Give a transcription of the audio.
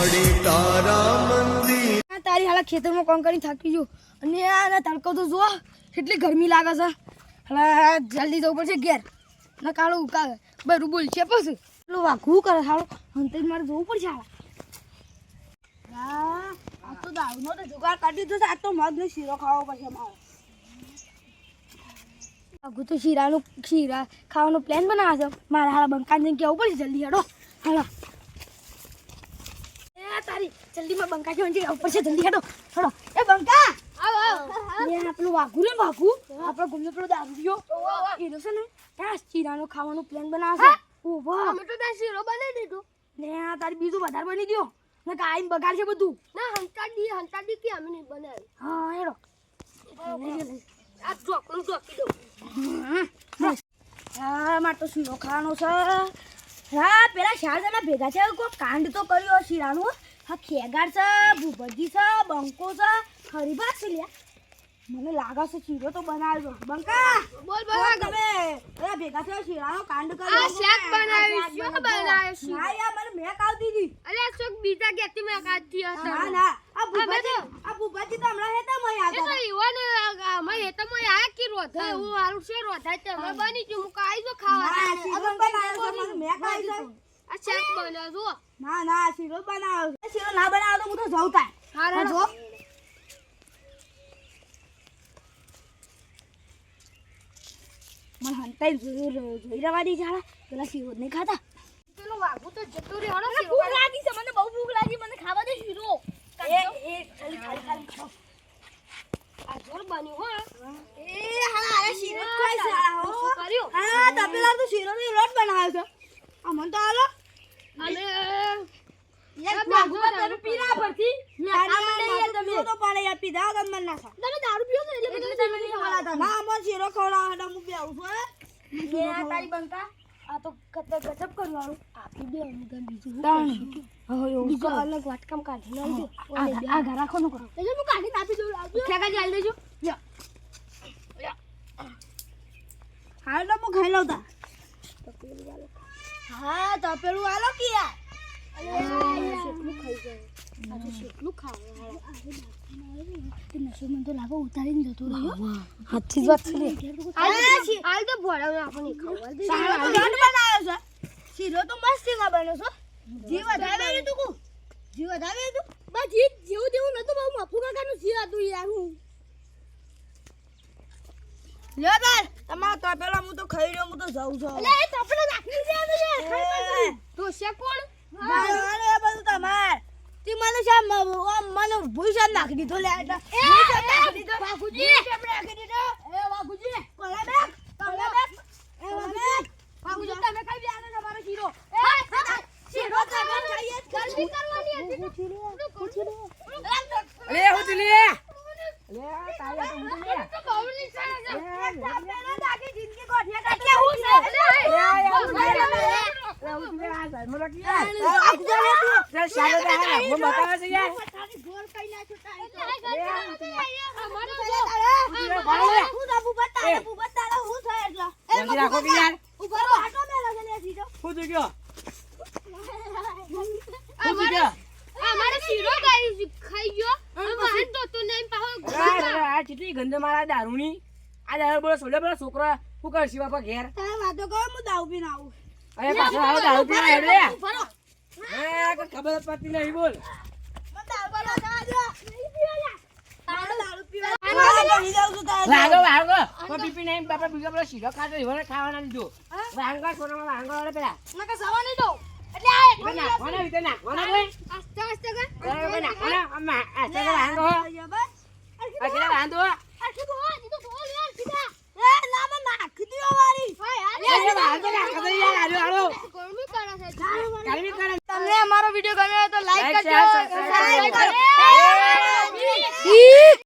મળે તારા હાલા ખેતરમાં કામ કરી થાકી ગયો? અને આ તડકો તો જો કેટલી ગરમી લાગે છે. હાલા જલ્દી જવું પડશે ઘેર. ના કાળો ઉકા બરું બોલ છે પછી. પેલું વાઘું કરે હાલો. અંતે મારે જવું પડશે, હાલા. આ તો દારૂનો તો જુગાડ કાઢી આ તો મગનો શીરો ખાવો પડશે મારે. વાઘું તો શીરાનું, શીરા ખાવાનો પ્લાન બનાવે છે. મારે હાલા બંકાન જઈને કહેવું પડશે, જલ્દી હેડો. હાલો. એ તારી જલ્દી માં બંકા જવાનું છે? ઉપર છે જલ્દી હેડો. હેડો. એ બંકા! આવ આવ. એ આપણો વાઘુ રે વાઘુ. આપણો ગુમનો પેલો દારૂડિયો એનો છે ને ત્યાં ચીરાનો ખાવાનો પ્લાન બનાવશે. ઓ વાહ અમે તો ત્યાં શીરો બનાવી દીધો. ને આ તારી બીજું વધારે બની ગયો. ને કાઈ બગાડ છે બધું. ના હંતાડી હંતાડી કે અમે નહીં બનાવી. હા હેડો. આ ચોકડું ચોકી દો હા મારે તો શીરો ખાવાનો છે. હા પેલા જણા ભેગા છે કોઈ કાંડ તો કર્યો શીરાનું. હા ખેગાડ છે ભૂપતજી છે બંકો છે ખરી છે લ્યા. મને લાગે છે શીરો તો બનાવજો બંકા બોલ બોલ તમે. અરે ભેગા થયો શીરાનો કાંડ કર્યો આ શાક બનાવ્યું, આ શું છે? ના યાર મને મેં કાવ દીધી. અરે ચોક બીજા કેતી મેં કાવ ના હતા ના. આ ભૂપતજી આ ભૂપતજી તો હમણાં હેતા મય એ તો ઈવન અમે હેતા તો મને આ કે રોધા હું. હારું છે રોધા તે. અમે બની ગયું હું કાઈ જો ખાવા આ શીરો બનાવ્યો મને મેં કાઈ છે આ શાક બનાવજો ના ના શીરો બનાવ્યો છે. શીરો ના બનાવો તો હું તો જઉં તા હા, જો. મને હંતાઈ જોઈ જોઈ રવા જાળા પેલા શીરો નહીં ખાતા પેલો વાઘુ તો જતો રહ્યો મને ભૂખ લાગી છે મને બહુ ભૂખ લાગી મને ખાવા દે શીરો એ એ ખાલી ખાલી ખાલી ખાઓ. આ જોર બન્યું હો એ હા અરે શીરો જ ખાય છે આ હો. શું કર્યું? હા તપેલા તો શીરો ની રોટ બનાવ્યો છે આ મને તો હાલો અને એક આ ભાગુ ભાગુ તમે પીરા પરથી મેં કામ નહીં તમે તો પાડે યાર પીધા વગર મને ના ખા તમે દારૂ પીઓ છો એટલે એટલે તમે નહીં ખવડાવતા. ના મને શીરો ખવડાવવા હું બે આવું છું હે. આ તારી બંકા આ તો કત ગજબ કરવાનું આપી દે અનુગમ બીજું બીજું અલગ વાટકામ કાઢી રાખો નું કરો. આપી દઉં દેજો. હું ખાઈ લઉં તા. હા તપેલું પેલું આલો કે યાર? તો મસ્ત જીવ જીવ જેવું નતું બહુ મફુ કાકાનું જી હતું યાર હું લ્યો તાર તમાર તો હું તો ખાઈ રહ્યો હું તો જાઉં છું મારે બધું તમાર તી મને શા મને ભૂસા નાખી દીધો લે એટલે એ, નાખી દીધો બાપુજી. ભૂસા નાખી દીધો એ બાપુજી કોલા બેક કોલા બેક એ બાપુજી બાપુજી તમે ખાઈ ગયા ને તમારો શીરો એ શીરો તમે ખાઈએ જ કરો. જલ્દી કરવાની હતી અરે હું તું લે અરે તારે તો હું લે તો બહુ નિશાન છે તપેલા નાખી જિંદગી ગોઠિયા કાઢી હું છે અરે હું તું લે આ સાઈડમાં રાખી યાર ચાલ સારો તો હા હું બતાવે છે યાર જલ્દી રાખો કે યાર હું તું ગયો હું તું ગયો અમારે શીરો ગાઈ ખાઈ ગયો અમારે તો તો નહીં પાહો અરે અરે આ કેટલી ગંધ મારા દારૂની આ દારૂ બોલો સોલે પેલો છોકરો શું કરશે બાપા ઘેર? અરે પાછો આવો દારૂ પીવા હેડ એ કોઈ ખબર પડતી નહીં બોલ. વાંગો વાંગો કોઈ પીપી નહીં બાપા બીજો પેલો શીરો ખાતો એવો ખાવાના લીધો. વાંગો સોનામાં વાંગો વાળે પેલા. એટલે નાખવાના રીતે નાખવાના કોઈ આસ્તે આસ્તે કોઈ નાખવાના આમાં આ વાંગો આ વાંધો? આખી તો આ તો બોલ યાર સીધા. અરે વાંગો નાખો તો યાર આલો આલો ગરમી કરે છે કાલમી કરે તમને અમારો વીડિયો ગમ્યો હોય તો લાઈક કરજો સબસ્ક્રાઇબ. કરજો.